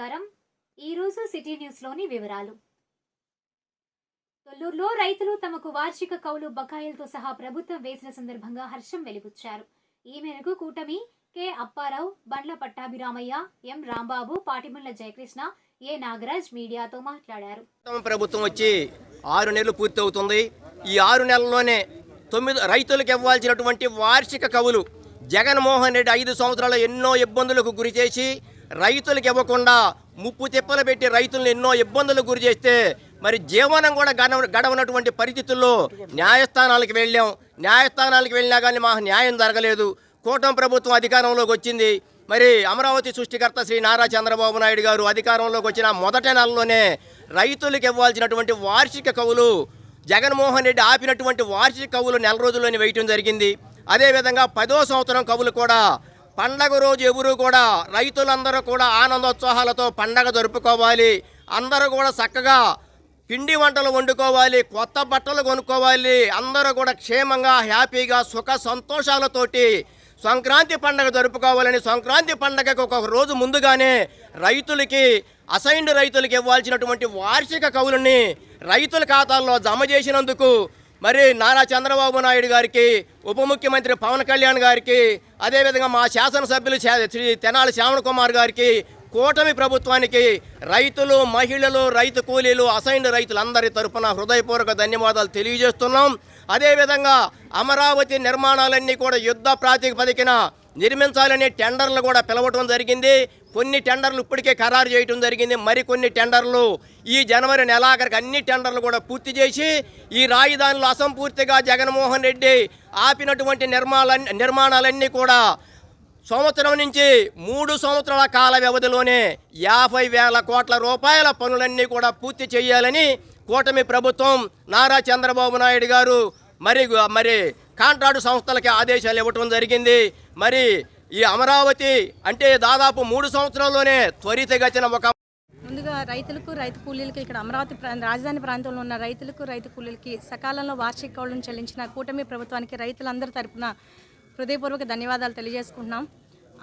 నమస్కారం. ఈరోజు సిటీ న్యూస్లోని వివరాలు. తొల్లూరులో రైతులు తమకు వార్షిక కౌలు బకాయిలతో సహా ప్రభుత్వం వేసిన సందర్భంగా హర్షం వెలిబుచ్చారు. ఈ మేరకు కూటమి K. Apparao Bandla Pattabhiramayya M. Rambabu Patimulla Jayakrishna A. Nagaraj మీడియాతో మాట్లాడారు. ప్రభుత్వం వచ్చి ఆరు నెలలు పూర్తి అవుతుంది ఈ ఆరు నెలల్లోనే తొమ్మిది రైతులకు ఇవ్వాల్సినటువంటి వార్షిక కవులు జగన్మోహన్ రెడ్డి ఐదు సంవత్సరాలు ఎన్నో ఇబ్బందులకు గురి చేసి రైతులకు ఇవ్వకుండా ముప్పు తిప్పలు పెట్టి రైతులను ఎన్నో ఇబ్బందులు గురి చేస్తే మరి జీవనం కూడా గడవ గడవనటువంటి పరిస్థితుల్లో న్యాయస్థానాలకు వెళ్ళాం. న్యాయస్థానాలకు వెళ్ళినా కానీ మాకు న్యాయం జరగలేదు. కూటమి ప్రభుత్వం అధికారంలోకి వచ్చింది. మరి అమరావతి సృష్టికర్త శ్రీ నారా చంద్రబాబు నాయుడు గారు అధికారంలోకి వచ్చిన మొదటి నెలలోనే రైతులకు ఇవ్వాల్సినటువంటి వార్షిక కవులు జగన్మోహన్ రెడ్డి ఆపినటువంటి వార్షిక కవులు నెల రోజుల్లోనే వేయటం జరిగింది. అదేవిధంగా పదో సంవత్సరం కవులు కూడా పండగ రోజు ఎవరు కూడా రైతులందరూ కూడా ఆనందోత్సాహాలతో పండగ జరుపుకోవాలి. అందరూ కూడా చక్కగా పిండి వంటలు వండుకోవాలి కొత్త బట్టలు కొనుక్కోవాలి. అందరూ కూడా క్షేమంగా హ్యాపీగా సుఖ సంతోషాలతోటి సంక్రాంతి పండగ జరుపుకోవాలని సంక్రాంతి పండగకు ఒక రోజు ముందుగానే రైతులకి అసైన్డ్ రైతులకి ఇవ్వాల్సినటువంటి వార్షిక కవులని రైతుల ఖాతాల్లో జమ చేసినందుకు మరి నారా చంద్రబాబు నాయుడు గారికి ఉప ముఖ్యమంత్రి పవన్ కళ్యాణ్ గారికి అదేవిధంగా మా శాసనసభ్యులు చే- శ్రీ తెనాలి శ్రావణ కుమార్ గారికి కూటమి ప్రభుత్వానికి రైతులు మహిళలు రైతు కూలీలు అసైన్ రైతులందరి తరఫున హృదయపూర్వక ధన్యవాదాలు తెలియజేస్తున్నాం. అదేవిధంగా అమరావతి నిర్మాణాలన్నీ కూడా యుద్ధ ప్రాతిపదికన నిర్మించాలనే టెండర్లు కూడా పిలవటం జరిగింది. కొన్ని టెండర్లు ఇప్పటికే ఖరారు చేయటం జరిగింది. మరికొన్ని టెండర్లు ఈ జనవరి నెలాఖరికి అన్ని టెండర్లు కూడా పూర్తి చేసి ఈ రాజధానిలో అసంపూర్తిగా జగన్మోహన్ రెడ్డి ఆపినటువంటి నిర్మాణ నిర్మాణాలన్నీ కూడా సంవత్సరం నుంచి మూడు సంవత్సరాల కాల వ్యవధిలోనే యాభై వేల కోట్ల రూపాయల పనులన్నీ కూడా పూర్తి చేయాలని కూటమి ప్రభుత్వం నారా చంద్రబాబు నాయుడు గారు మరి మరి కాంట్రాక్టు సంస్థలకి ఆదేశాలు ఇవ్వటం జరిగింది. మరి ఈ అమరావతి అంటే దాదాపు మూడు సంవత్సరాల్లోనే త్వరితగతిన ఒక ముందుగా రైతులకు రైతు కూలీలకు ఇక్కడ అమరావతి రాజధాని ప్రాంతంలో ఉన్న రైతులకు రైతు కూలీలకి సకాలంలో వార్షిక కౌళ్ళను చెల్లించిన కూటమి ప్రభుత్వానికి రైతులందరి తరపున హృదయపూర్వక ధన్యవాదాలు తెలియజేసుకుంటున్నాం.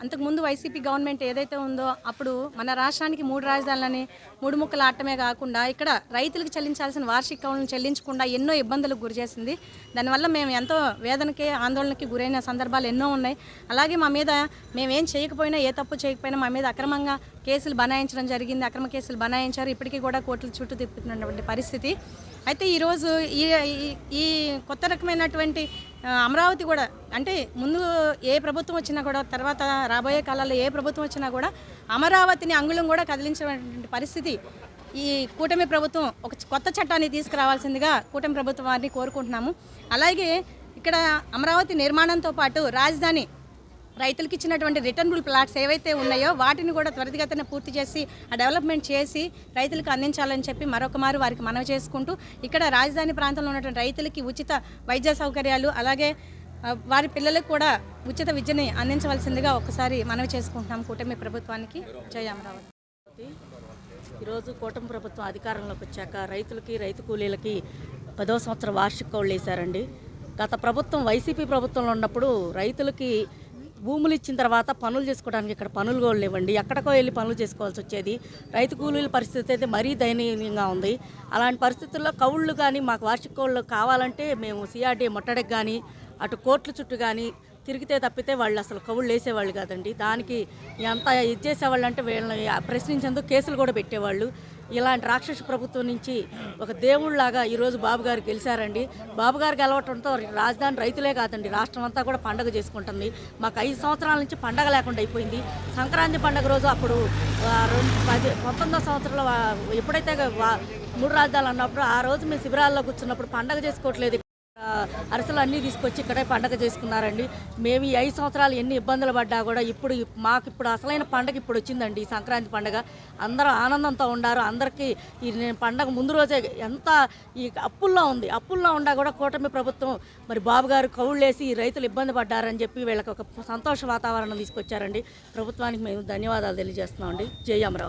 అంతకుముందు వైసీపీ గవర్నమెంట్ ఏదైతే ఉందో అప్పుడు మన రాష్ట్రానికి మూడు రాజధానులని మూడు ముక్కలు ఆటమే కాకుండా ఇక్కడ రైతులకు చెల్లించాల్సిన వార్షిక కౌలును చెల్లించకుండా ఎన్నో ఇబ్బందులకు గురి చేసింది. దానివల్ల మేము ఎంతో వేదనకి ఆందోళనకి గురైన సందర్భాలు ఎన్నో ఉన్నాయి. అలాగే మా మీద మేమేం చేయకపోయినా ఏ తప్పు చేయకపోయినా మా మీద అక్రమంగా కేసులు బనాయించడం జరిగింది అక్రమ కేసులు బనాయించారు ఇప్పటికీ కూడా కోర్టుల చుట్టూ తిప్పుతున్నటువంటి పరిస్థితి. అయితే ఈరోజు ఈ ఈ- ఈ కొత్త రకమైనటువంటి అమరావతి కూడా అంటే ముందు ఏ ప్రభుత్వం వచ్చినా కూడా తర్వాత రాబోయే కాలాల్లో ఏ ప్రభుత్వం వచ్చినా కూడా అమరావతిని అంగుళం కూడా కదిలించినటువంటి పరిస్థితి. ఈ కూటమి ప్రభుత్వం ఒక కొత్త చట్టాన్ని తీసుకురావాల్సిందిగా కూటమి ప్రభుత్వం వారిని కోరుకుంటున్నాము. అలాగే ఇక్కడ అమరావతి నిర్మాణంతో పాటు రాజధాని రైతులకు ఇచ్చినటువంటి రిటర్నబుల్ ప్లాట్స్ ఏవైతే ఉన్నాయో వాటిని కూడా త్వరితగతిన పూర్తి చేసి ఆ డెవలప్మెంట్ చేసి రైతులకు అందించాలని చెప్పి మరొక మారు వారికి మనవి చేసుకుంటూ ఇక్కడ రాజధాని ప్రాంతంలో ఉన్నటువంటి రైతులకి ఉచిత వైద్య సౌకర్యాలు అలాగే వారి పిల్లలకు కూడా ఉచిత విద్యని అందించవలసిందిగా ఒకసారి మనవి చేసుకుంటున్నాం కూటమి ప్రభుత్వానికి. జయ అమరావతి. ఈరోజు కూటమి ప్రభుత్వం అధికారంలోకి వచ్చాక రైతులకి రైతు కూలీలకి పదో సంవత్సరం వార్షిక కౌళ్ళు వేశారండి. గత ప్రభుత్వం వైసీపీ ప్రభుత్వంలో ఉన్నప్పుడు రైతులకి భూములు ఇచ్చిన తర్వాత పనులు చేసుకోవడానికి ఇక్కడ పనులు కూడా లేవండి. ఎక్కడికో వెళ్ళి పనులు చేసుకోవాల్సి వచ్చేది. రైతు కూలీల పరిస్థితి అయితే మరీ దయనీయంగా ఉంది. అలాంటి పరిస్థితుల్లో కవుళ్ళు కానీ మాకు వార్షిక కోళ్ళు కావాలంటే మేము సిఆర్డీ ముట్టడికి కానీ అటు కోర్టుల చుట్టూ కానీ తిరిగితే తప్పితే వాళ్ళు అసలు కవుళ్ళు వేసేవాళ్ళు కాదండి. దానికి ఎంత ఇది చేసేవాళ్ళు అంటే వీళ్ళని ప్రశ్నించేందుకు కేసులు కూడా పెట్టేవాళ్ళు. ఇలాంటి రాక్షస ప్రభుత్వం నుంచి ఒక దేవుళ్ళాగా ఈరోజు బాబు గారు గెలిచారండి. బాబు గారు గెలవటంతో రాజధాని రైతులే కాదండి. రాష్ట్రం అంతా కూడా పండగ చేసుకుంటుంది. మాకు ఐదు సంవత్సరాల నుంచి పండగ లేకుండా అయిపోయింది. సంక్రాంతి పండగ రోజు అప్పుడు రెండు పది పంతొమ్మిదో సంవత్సరంలో ఎప్పుడైతే మూడు రాజధానులు అన్నప్పుడు ఆ రోజు మేము శిబిరాల్లో కూర్చున్నప్పుడు పండగ చేసుకోవట్లేదు. అరసలు అన్నీ తీసుకొచ్చి ఇక్కడే పండగ చేసుకున్నారండి. మేము ఈ ఐదు సంవత్సరాలు ఎన్ని ఇబ్బందులు పడ్డా కూడా ఇప్పుడు మాకు ఇప్పుడు అసలైన పండగ ఇప్పుడు వచ్చిందండి ఈ సంక్రాంతి పండగ. అందరూ ఆనందంతో ఉన్నారు. అందరికీ ఈ నేను పండగ ముందు రోజే ఎంత ఈ అప్పుల్లో ఉంది. అప్పుల్లో ఉండా కూడా కూటమి ప్రభుత్వం మరి బాబు గారు కౌళ్ళేసి ఈ రైతులు ఇబ్బంది పడ్డారని చెప్పి వీళ్ళకి ఒక సంతోష వాతావరణం తీసుకొచ్చారండి. ప్రభుత్వానికి మేము ధన్యవాదాలు తెలియజేస్తున్నామండి. జై అమరావతి.